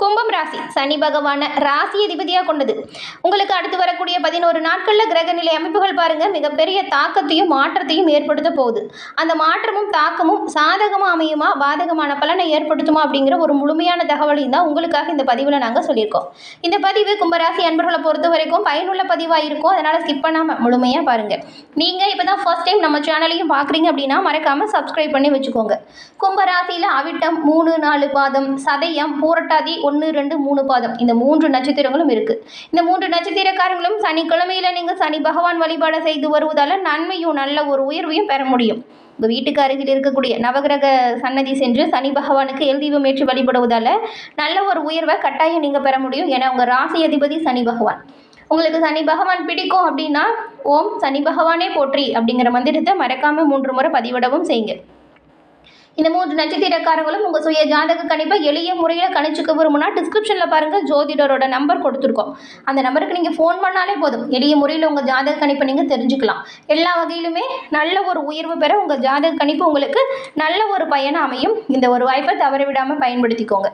கும்பம் ராசி. சனி பகவான ராசி அதிபதியாக கொண்டது. உங்களுக்கு அடுத்து வரக்கூடிய பதினோரு நாட்களில் கிரக நிலை அமைப்புகள் பாருங்கள் மிகப்பெரிய தாக்கத்தையும் மாற்றத்தையும் ஏற்படுத்த போகுது. அந்த மாற்றமும் தாக்கமும் சாதகமாக அமையுமா? பாதகமான பலனை ஏற்படுத்துமா? அப்படிங்கிற ஒரு முழுமையான தகவலையும் தான் உங்களுக்காக இந்த பதிவில் நாங்கள் சொல்லியிருக்கோம். இந்த பதிவு கும்பராசி அன்பர்களை பொறுத்த வரைக்கும் பயனுள்ள பதிவாக இருக்கும். அதனால் ஸ்கிப் பண்ணாமல் முழுமையாக பாருங்கள் நீங்கள் இப்போ தான் ஃபர்ஸ்ட் டைம் நம்ம சேனலையும் பார்க்குறீங்க அப்படின்னா மறக்காமல் சப்ஸ்கிரைப் பண்ணி வச்சுக்கோங்க. கும்பராசியில் அவிட்டம் மூணு நாலு பாதம் சதயம் பூரட்டாதி ஒன்று ரெண்டு மூணு பாதம். இந்த மூன்று நட்சத்திரங்களும் இருக்குது இந்த மூன்று நட்சத்திரக்காரங்களும் சனிக்கிழமையில் நீங்கள் சனி பகவான் வழிபாடு செய்து வருவதால் நன்மையும் நல்ல ஒரு உயர்வையும் பெற முடியும். உங்கள் வீட்டுக்கு அருகில் இருக்கக்கூடிய நவகிரக சன்னதி சென்று சனி பகவானுக்கு எல் தீபம் ஏற்றி வழிபடுவதால் நல்ல ஒரு உயர்வை கட்டாயம் நீங்கள் பெற முடியும். ஏன்னா உங்கள் ராசி அதிபதி சனி பகவான். உங்களுக்கு சனி பகவான் பிடிக்கும் அப்படின்னா ஓம் சனி பகவானே போற்றி அப்படிங்கிற மந்திரத்தை மறக்காமல் மூன்று முறை பதிவிடவும் செய்யுங்க. இந்த மூன்று நட்சத்திரக்காரங்களும் உங்கள் சுய ஜாதக கணிப்பை எளிய முறையில் கணிச்சுக்க விரும்புனா டிஸ்கிரிப்ஷனில் பாருங்கள் ஜோதிடரோட நம்பர் கொடுத்துருக்கோம். அந்த நம்பருக்கு நீங்கள் ஃபோன் பண்ணாலே போதும். எளிய முறையில் உங்கள் ஜாதக கணிப்பை நீங்கள் தெரிஞ்சுக்கலாம். எல்லா வகையிலுமே நல்ல ஒரு உயர்வு பெற உங்கள் ஜாதக கணிப்பு உங்களுக்கு நல்ல ஒரு பயனை அமையும். இந்த ஒரு வாய்ப்பை தவற விடாமல் பயன்படுத்திக்கோங்க.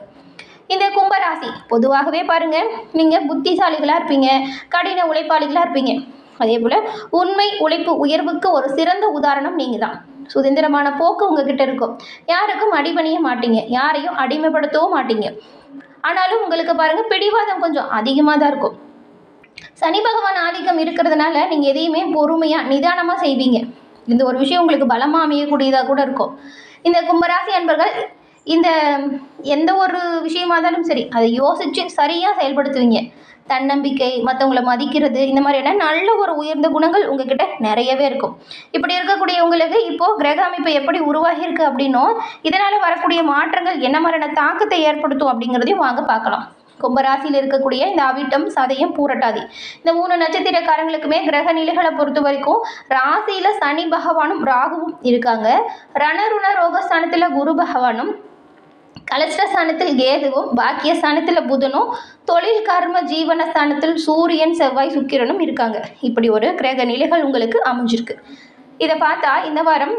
இந்த கும்பராசி பொதுவாகவே பாருங்கள் நீங்கள் புத்திசாலிகளாக இருப்பீங்க கடின உழைப்பாளிகளாக இருப்பீங்க. அதே போல் உண்மை உழைப்பு உயர்வுக்கு ஒரு சிறந்த உதாரணம் நீங்கள் தான் சுதந்திரமான போக்கு உங்ககிட்ட இருக்கும். யாருக்கும் அடிபணிய மாட்டீங்க. யாரையும் அடிமைப்படுத்தவும் மாட்டீங்க. ஆனாலும் உங்களுக்கு பாருங்கள் பிடிவாதம் கொஞ்சம் அதிகமாக தான் இருக்கும். சனி பகவான் ஆதிக்கம் இருக்கிறதுனால நீங்கள் எதையுமே பொறுமையாக நிதானமாக செய்வீங்க. இந்த ஒரு விஷயம் உங்களுக்கு பலமாக அமையக்கூடியதாக கூட இருக்கும். இந்த கும்பராசி அன்பர்கள் இந்த எந்த ஒரு விஷயமா இருந்தாலும் சரி அதை யோசித்து சரியாக செயல்படுத்துவீங்க. தன்னம்பிக்கை மற்றவங்கள மதிக்கிறது இந்த மாதிரியான நல்ல ஒரு உயர்ந்த குணங்கள் உங்ககிட்ட நிறையவே இருக்கும். இப்படி இருக்கக்கூடிய உங்களுக்கு இப்போது கிரக அமைப்பு எப்படி உருவாகியிருக்கு அப்படின்னும் இதனால் வரக்கூடிய மாற்றங்கள் என்ன மாதிரியான தாக்கத்தை ஏற்படுத்தும் அப்படிங்கிறதையும் வாங்க பார்க்கலாம். கும்பராசியில் இருக்கக்கூடிய இந்த அவிட்டம் சதயம் பூரட்டாதி. இந்த மூணு நட்சத்திரக்காரங்களுக்குமே கிரக நிலைகளை பொறுத்த வரைக்கும் ராசியில் சனி பகவானும் ராகுவும் இருக்காங்க. ரணருண ரோகஸ்தானத்தில் குரு பகவானும் கலஸ்டஸ்தானத்தில் கேதுவும் பாக்கியஸ்தானத்தில் புதனும் தொழில் கர்ம ஜீவனஸ்தானத்தில் சூரியன் செவ்வாய் சுக்கிரனும் இருக்காங்க. இப்படி ஒரு கிரக நிலைகள் உங்களுக்கு அமைஞ்சிருக்கு. இதை பார்த்தா இந்த வாரம்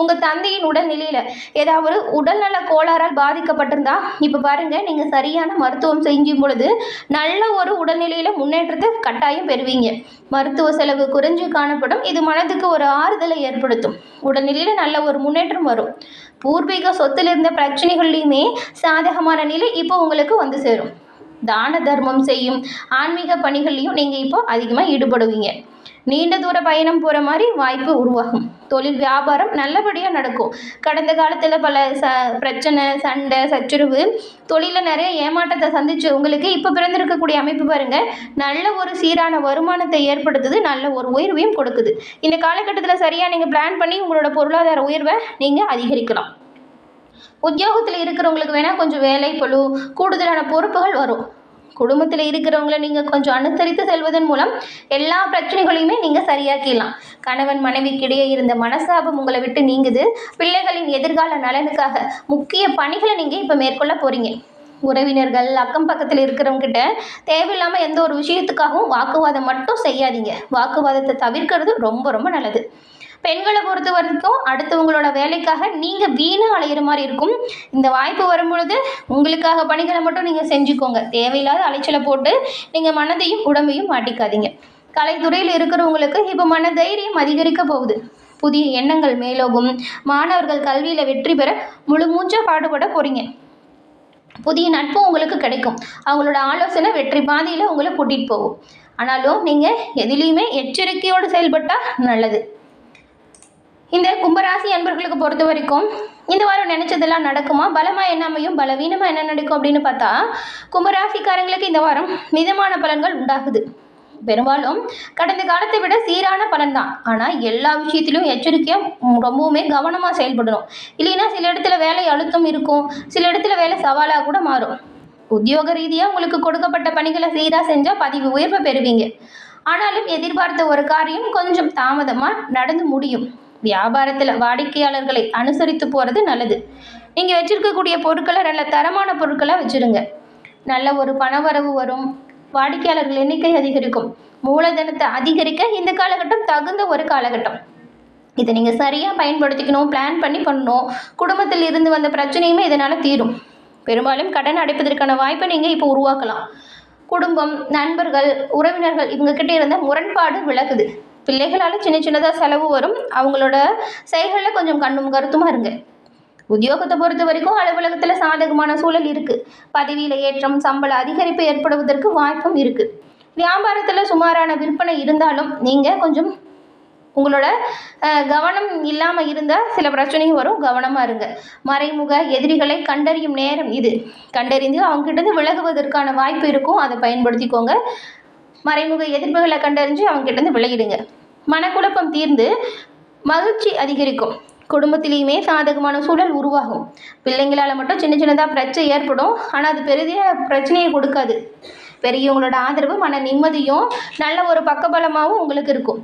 உங்கள் தந்தையின் உடல்நிலையில் ஏதாவது உடல்நல கோளாறால் பாதிக்கப்பட்டிருந்தா இப்போ பாருங்கள் நீங்கள் சரியான மருத்துவம் செஞ்சும் பொழுது நல்ல ஒரு உடல்நிலையில் முன்னேற்றத்தை கட்டாயம் பெறுவீங்க. மருத்துவ செலவு குறைஞ்சு காணப்படும். இது மனதுக்கு ஒரு ஆறுதலை ஏற்படுத்தும். உடல்நிலையில் நல்ல ஒரு முன்னேற்றம் வரும். பூர்வீக சொத்தில் இருந்த பிரச்சனைகள்லையுமே சாதகமான நிலை இப்போ உங்களுக்கு வந்து சேரும். தான தர்மம் செய்யும் ஆன்மீக பணிகள்லையும் நீங்கள் இப்போ அதிகமாக ஈடுபடுவீங்க. நீண்ட தூர பயணம் போகிற மாதிரி வாய்ப்பு உருவாகும். தொழில் வியாபாரம் நல்லபடியாக நடக்கும். கடந்த காலத்தில் பல ச பிரச்சனை சண்டை சச்சுரவு தொழிலில் நிறைய ஏமாற்றத்தை சந்திச்சு உங்களுக்கு இப்போ பிறந்திருக்கக்கூடிய அமைப்பு பாருங்கள் நல்ல ஒரு சீரான வருமானத்தை ஏற்படுத்துது நல்ல ஒரு உயர்வையும் கொடுக்குது. இந்த காலகட்டத்தில் சரியாக நீங்கள் பிளான் பண்ணி உங்களோட பொருளாதார உயர்வை நீங்கள் அதிகரிக்கலாம். உத்தியோகத்தில் இருக்கிறவங்களுக்கு வேணால் கொஞ்சம் வேலை பழு கூடுதலான பொறுப்புகள் வரும். குடும்பத்தில் இருக்கிறவங்கள நீங்கள் கொஞ்சம் அனுசரித்து செல்வதன் மூலம் எல்லா பிரச்சனைகளையுமே நீங்கள் சரியாக்கிடலாம். கணவன் மனைவிக்கிடையே இருந்த மனசாபம் உங்களை விட்டு நீங்குது. பிள்ளைகளின் எதிர்கால நலனுக்காக முக்கிய பணிகளை நீங்கள் இப்போ மேற்கொள்ள போகிறீங்க உறவினர்கள் அக்கம் பக்கத்தில் இருக்கிறவங்ககிட்ட தேவையில்லாமல் எந்த ஒரு விஷயத்துக்காகவும் வாக்குவாதம் மட்டும் செய்யாதீங்க. வாக்குவாதத்தை தவிர்க்கிறது ரொம்ப ரொம்ப நல்லது. பெண்களை பொறுத்த வரைக்கும் அடுத்தவங்களோட வேலைக்காக நீங்கள் வீணாக அலையிற மாதிரி இருக்கும். இந்த வாய்ப்பு வரும்பொழுது உங்களுக்காக பணிகளை மட்டும் நீங்கள் செஞ்சுக்கோங்க. தேவையில்லாத அலைச்சலை போட்டு நீங்கள் மனதையும் உடம்பையும் மாட்டிக்காதீங்க. கலைத்துறையில் இருக்கிறவங்களுக்கு இப்போ மன தைரியம் அதிகரிக்க போகுது. புதிய எண்ணங்கள் மேலோகும். மாணவர்கள் கல்வியில் வெற்றி பெற முழு மூஞ்சாக பாடுபட போகிறீங்க புதிய நட்பு உங்களுக்கு கிடைக்கும். அவங்களோட ஆலோசனை வெற்றி பாதையில் உங்களை கூட்டிகிட்டு போகும். ஆனாலும் நீங்கள் எதுலேயுமே எச்சரிக்கையோடு செயல்பட்டால் நல்லது. இந்த கும்பராசி அன்பர்களுக்கு பொறுத்த வரைக்கும் இந்த வாரம் நினச்சதெல்லாம் நடக்குமா? பலமாக என்ன அமையும் பலவீனமாக என்ன நடக்கும் அப்படின்னு பார்த்தா கும்பராசிக்காரங்களுக்கு இந்த வாரம் மிதமான பலன்கள் உண்டாகுது. பெரும்பாலும் கடந்த காலத்தை விட சீரான பலன் தான் ஆனால் எல்லா விஷயத்திலும் எச்சரிக்கையாக ரொம்பவுமே கவனமாக செயல்படணும். இல்லைன்னா சில இடத்துல வேலை அழுத்தம் இருக்கும். சில இடத்துல வேலை சவாலாக கூட மாறும். உத்தியோக ரீதியாக உங்களுக்கு கொடுக்கப்பட்ட பணிகளை சீராக செஞ்சால் பதிவு உயர்வை பெறுவீங்க. ஆனாலும் எதிர்பார்த்த ஒரு காரியம் கொஞ்சம் தாமதமாக நடந்து முடியும். வியாபாரத்தில் வாடிக்கையாளர்களை அனுசரித்து போகிறது நல்லது. நீங்கள் வச்சுருக்கக்கூடிய பொருட்களை நல்ல தரமான பொருட்களாக வச்சுருங்க. நல்ல ஒரு பணவரவு வரும். வாடிக்கையாளர்கள் எண்ணிக்கை அதிகரிக்கும். மூலதனத்தை அதிகரிக்க இந்த காலகட்டம் தகுந்த ஒரு காலகட்டம். இதை நீங்கள் சரியாக பயன்படுத்திக்கணும் பிளான் பண்ணி பண்ணணும். குடும்பத்தில் இருந்து வந்த பிரச்சனையுமே இதனால் தீரும். பெரும்பாலும் கடன் அடைப்பதற்கான வாய்ப்பை நீங்கள் இப்போ உருவாக்கலாம். குடும்பம் நண்பர்கள் உறவினர்கள் இவங்கக்கிட்ட இருந்த முரண்பாடு விலகுது. பிள்ளைகளால் சின்ன சின்னதாக செலவு வரும். அவங்களோட செயல்களில் கொஞ்சம் கண்ணும் கருத்துமாக இருங்க. உத்தியோகத்தை பொறுத்த வரைக்கும் அலுவலகத்தில் சாதகமான சூழல் இருக்குது பதவியில் ஏற்றம் சம்பள அதிகரிப்பு ஏற்படுவதற்கு வாய்ப்பும் இருக்குது வியாபாரத்தில் சுமாரான விற்பனை இருந்தாலும் நீங்கள் கொஞ்சம் உங்களோட கவனம் இல்லாமல் இருந்தால் சில பிரச்சனையும் வரும். கவனமாக இருங்க. மறைமுக எதிரிகளை கண்டறியும் நேரம் இது. கண்டறிந்து அவங்ககிட்ட விலகுவதற்கான வாய்ப்பு இருக்கும். அதை பயன்படுத்திக்கோங்க. மறைமுக எதிர்ப்புகளை கண்டறிஞ்சு அவங்ககிட்ட விலகிடுங்க. மனக்குழப்பம் தீர்ந்து மகிழ்ச்சி அதிகரிக்கும். குடும்பத்திலையுமே சாதகமான சூழல் உருவாகும். பிள்ளைங்களால் மட்டும் சின்ன சின்னதாக பிரச்சனை ஏற்படும். ஆனால் அது பெரிய பிரச்சனையை கொடுக்காது. பெரியவங்களோட ஆதரவு மன நிம்மதியும் நல்ல ஒரு பக்கபலமாகவும் உங்களுக்கு இருக்கும்.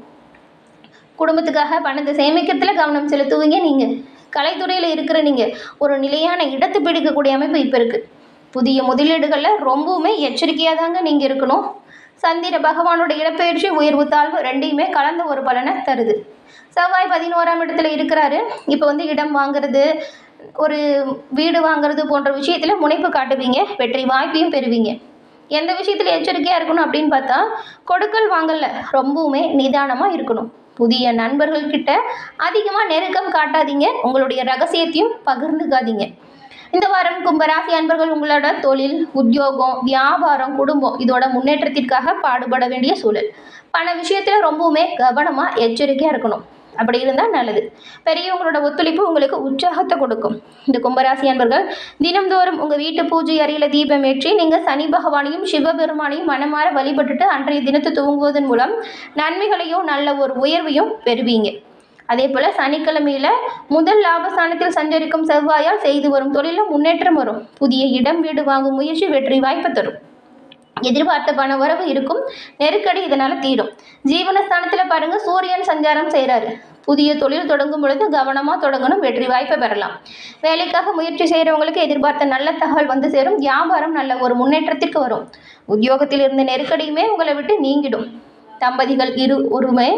குடும்பத்துக்காக பணத்தை சேமிக்கிறதுல கவனம் செலுத்துவீங்க நீங்கள் கலைத்துறையில் இருக்கிற நீங்கள் ஒரு நிலையான இடத்து பிடிக்கக்கூடிய அமைப்பு இப்போ இருக்குது புதிய முதலீடுகளில் ரொம்பவுமே எச்சரிக்கையாக தாங்க நீங்கள் இருக்கணும். சந்திர பகவானோட இடப்பெயர்ச்சி உயர்வு தாழ்வு ரெண்டையுமே கலந்த ஒரு பலனை தருது. செவ்வாய் பதினோராம் இடத்துல இருக்கிறாரு. இப்போ வந்து இடம் வாங்குறது ஒரு வீடு வாங்குறது போன்ற விஷயத்தில் முனைப்பு காட்டுவீங்க வெற்றி வாய்ப்பையும் பெறுவீங்க. எந்த விஷயத்தில் எச்சரிக்கையாக இருக்கணும் அப்படின்னு பார்த்தா கொடுக்கல் வாங்கல ரொம்பவுமே நிதானமாக இருக்கணும். புதிய நண்பர்கள் கிட்ட அதிகமாக நெருக்கம் காட்டாதீங்க. உங்களுடைய ரகசியத்தையும் பகிர்ந்துக்காதீங்க. இந்த வாரம் கும்பராசி அன்பர்கள் உங்களோட தொழில் உத்தியோகம் வியாபாரம் குடும்பம் இதோட முன்னேற்றத்திற்காக பாடுபட வேண்டிய சூழல். பண விஷயத்தில் ரொம்பவுமே கவனமாக எச்சரிக்கையாக இருக்கணும். அப்படி இருந்தால் நல்லது. பெரியவங்களோட ஒத்துழைப்பு உங்களுக்கு உற்சாகத்தை கொடுக்கும். இந்த கும்பராசி அன்பர்கள் தினம்தோறும் உங்கள் வீட்டு பூஜை அறையில் தீபம் ஏற்றி நீங்கள் சனி பகவானையும் சிவபெருமானையும் மனமாற வழிபட்டுட்டு அன்றைய தினத்தை துவங்குவதன் மூலம் நன்மைகளையும் நல்ல ஒரு உயர்வையும் பெறுவீங்க. அதே போல் சனிக்கிழமையில் முதல் லாபஸ்தானத்தில் சஞ்சரிக்கும் செவ்வாயால் செய்து வரும் தொழிலில் முன்னேற்றம் வரும். புதிய இடம் வீடு வாங்கும் முயற்சி வெற்றி வாய்ப்பு தரும். எதிர்பார்த்த பண வரவு இருக்கும். நெருக்கடி இதனால் தீரும். ஜீவனஸ்தானத்தில் பாருங்க சூரியன் சஞ்சாரம் செய்கிறாரு புதிய தொழில் தொடங்கும் பொழுது கவனமாக தொடங்கணும் வெற்றி வாய்ப்பை பெறலாம். வேலைக்காக முயற்சி செய்கிறவங்களுக்கு எதிர்பார்த்த நல்ல தகவல் வந்து சேரும். வியாபாரம் நல்ல ஒரு முன்னேற்றத்திற்கு வரும். உத்தியோகத்தில் இருந்த நெருக்கடியுமே உங்களை விட்டு நீங்கிடும். தம்பதிகள் இரு ஒருமே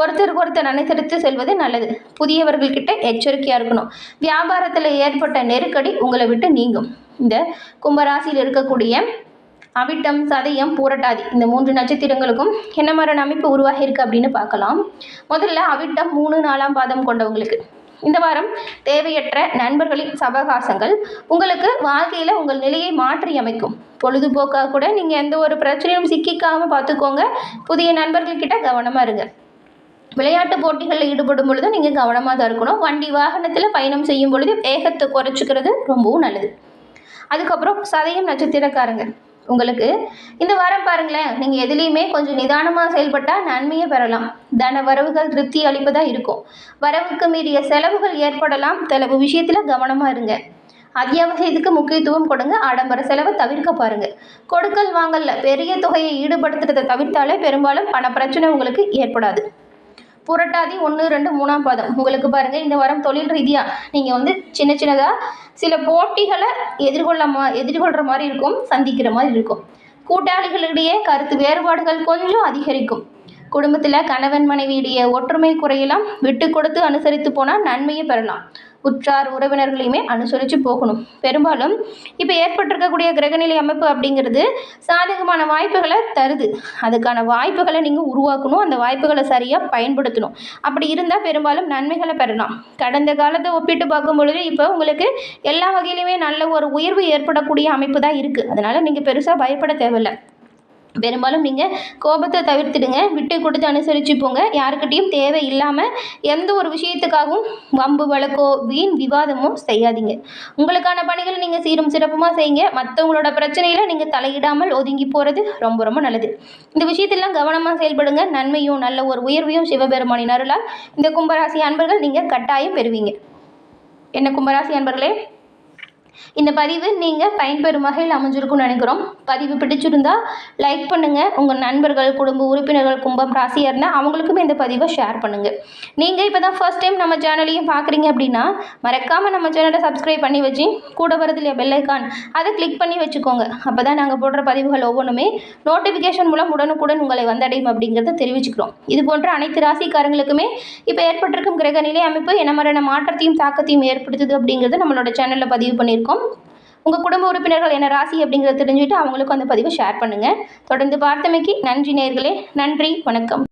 ஒருத்தருக்கு ஒருத்தர் அனுசரித்து செல்வது நல்லது. புதியவர்கள்கிட்ட எச்சரிக்கையாக இருக்கணும். வியாபாரத்தில் ஏற்பட்ட நெருக்கடி உங்களை விட்டு நீங்கும். இந்த கும்பராசியில் இருக்கக்கூடிய அவிட்டம் சதயம் பூரட்டாதி இந்த மூன்று நட்சத்திரங்களுக்கும் என்ன மாதிரியான அமைப்பு உருவாகியிருக்கு அப்படின்னு பார்க்கலாம். முதல்ல அவிட்டம் மூணு நாலாம் பாதம் கொண்டவங்களுக்கு. இந்த வாரம் தேவையற்ற நண்பர்களின் சவகாசங்கள் உங்களுக்கு வாழ்க்கையில் உங்கள் நிலையை மாற்றி அமைக்கும் பொழுதுபோக்காக கூட நீங்கள் எந்த ஒரு பிரச்சனையும் சிக்கிக்காமல் பார்த்துக்கோங்க. புதிய நண்பர்கள்கிட்ட கவனமாக இருங்க. விளையாட்டு போட்டிகளில் ஈடுபடும் பொழுது நீங்கள் கவனமாக தான் இருக்கணும். வண்டி வாகனத்தில் பயணம் செய்யும் பொழுது வேகத்தை குறைச்சிக்கிறது ரொம்பவும் நல்லது. அதுக்கப்புறம் சதயம் நட்சத்திரக்காரங்க. உங்களுக்கு. இந்த வாரம் பாருங்களேன் நீங்கள் எதுலேயுமே கொஞ்சம் நிதானமாக செயல்பட்டால் நன்மையை பெறலாம். தன வரவுகள் திருப்தி அளிப்பதாக இருக்கும். வரவுக்கு மீறிய செலவுகள் ஏற்படலாம். செலவு விஷயத்தில் கவனமாக இருங்க. அத்தியாவசியத்துக்கு முக்கியத்துவம் கொடுங்க. ஆடம்பர செலவை தவிர்க்க பாருங்க. கொடுக்கல் வாங்கல்ல பெரிய தொகையை ஈடுபடுத்துறதை தவிர்த்தாலே பெரும்பாலும் பண பிரச்சனை உங்களுக்கு ஏற்படாது. புரட்டாதி ஒன்று ரெண்டு மூணாம் பாதம். உங்களுக்கு பாருங்கள் இந்த வாரம் தொழில் ரீதியாக நீங்கள் வந்து சின்ன சின்னதாக சில போட்டிகளை எதிர்கொள்ள மா எதிர்கொள்கிற மாதிரி இருக்கும் சந்திக்கிற மாதிரி இருக்கும். கூட்டாளிகளிடையே கருத்து வேறுபாடுகள் கொஞ்சம் அதிகரிக்கும். குடும்பத்தில் கணவன் மனைவியிடையே ஒற்றுமை குறையெல்லாம் விட்டு கொடுத்து அனுசரித்து போனால் நன்மையை பெறலாம். உற்றார் உறவினர்களையுமே அனுசரித்து போகணும். பெரும்பாலும் இப்போ ஏற்பட்டிருக்கக்கூடிய கிரகநிலை அமைப்பு அப்படிங்கிறது சாதகமான வாய்ப்புகளை தருது. அதுக்கான வாய்ப்புகளை நீங்கள் உருவாக்கணும். அந்த வாய்ப்புகளை சரியாக பயன்படுத்தணும். அப்படி இருந்தால் பெரும்பாலும் நன்மைகளை பெறலாம். கடந்த காலத்தை ஒப்பிட்டு பார்க்கும் பொழுது இப்போ உங்களுக்கு எல்லா வகையிலையுமே நல்ல ஒரு உயர்வு ஏற்படக்கூடிய அமைப்பு தான் இருக்குது அதனால் நீங்கள் பெருசாக பயப்பட தேவையில்லை. பெரும்பாலும் நீங்கள் கோபத்தை தவிர்த்துடுங்க. விட்டு கொடுத்து அனுசரித்து போங்க யாருக்கிட்டேயும் தேவை இல்லாமல் எந்த ஒரு விஷயத்துக்காகவும் வம்பு வழக்கோ வீண் விவாதமோ செய்யாதீங்க. உங்களுக்கான பணிகளை நீங்கள் சீரும் சிறப்புமாக செய்யுங்க. மற்றவங்களோட பிரச்சனையில் நீங்கள் தலையிடாமல் ஒதுங்கி போகிறது ரொம்ப ரொம்ப நல்லது. இந்த விஷயத்தெல்லாம் கவனமாக செயல்படுங்க. நன்மையும் நல்ல ஒரு உயர்வையும் சிவபெருமானின் அருளால் இந்த கும்பராசி அன்பர்கள் நீங்கள் கட்டாயம் பெறுவீங்க. என்ன கும்பராசி அன்பர்களே? இந்த பதிவு நீங்கள் பயன்பெறும் வகையில் அமைஞ்சிருக்கும்னு நினைக்கிறோம். பதிவு பிடிச்சிருந்தா லைக் பண்ணுங்கள் உங்கள் நண்பர்கள் குடும்ப உறுப்பினர்கள் கும்பம் ராசியாக இருந்தால் அவங்களுக்கும் இந்த பதிவை ஷேர் பண்ணுங்கள் நீங்கள் இப்போ தான் ஃபர்ஸ்ட் டைம் நம்ம சேனலையும் பார்க்குறீங்க அப்படின்னா மறக்காமல் நம்ம சேனலை சப்ஸ்கிரைப் பண்ணி வச்சு கூட வரது இல்லையா பெல்லைக்கான் அதை கிளிக் பண்ணி வச்சுக்கோங்க. அப்போ தான் நாங்கள் போடுற பதிவுகள் ஒவ்வொன்றுமே நோட்டிஃபிகேஷன் மூலம் உடனுக்குடன் உங்களை வந்தடையும் அப்படிங்கிறத தெரிவிச்சுக்கிறோம். இது போன்ற அனைத்து ராசிக்காரங்களுக்குமே இப்போ ஏற்பட்டிருக்கும் கிரக நிலை அமைப்பு என்ன மாதிரியான மாற்றத்தையும் தாக்கத்தையும் ஏற்படுத்துது அப்படிங்கிறத நம்மளோட சேனலில் பதிவு பண்ணியிருக்கோம். உங்கள் குடும்ப உறுப்பினர்கள் என்ன ராசி அப்படிங்கிறத தெரிஞ்சுட்டு அவங்களுக்கும் அந்த பதிவை ஷேர் பண்ணுங்கள் தொடர்ந்து பார்த்தமைக்கு நன்றி நேர்களே. நன்றி. வணக்கம்.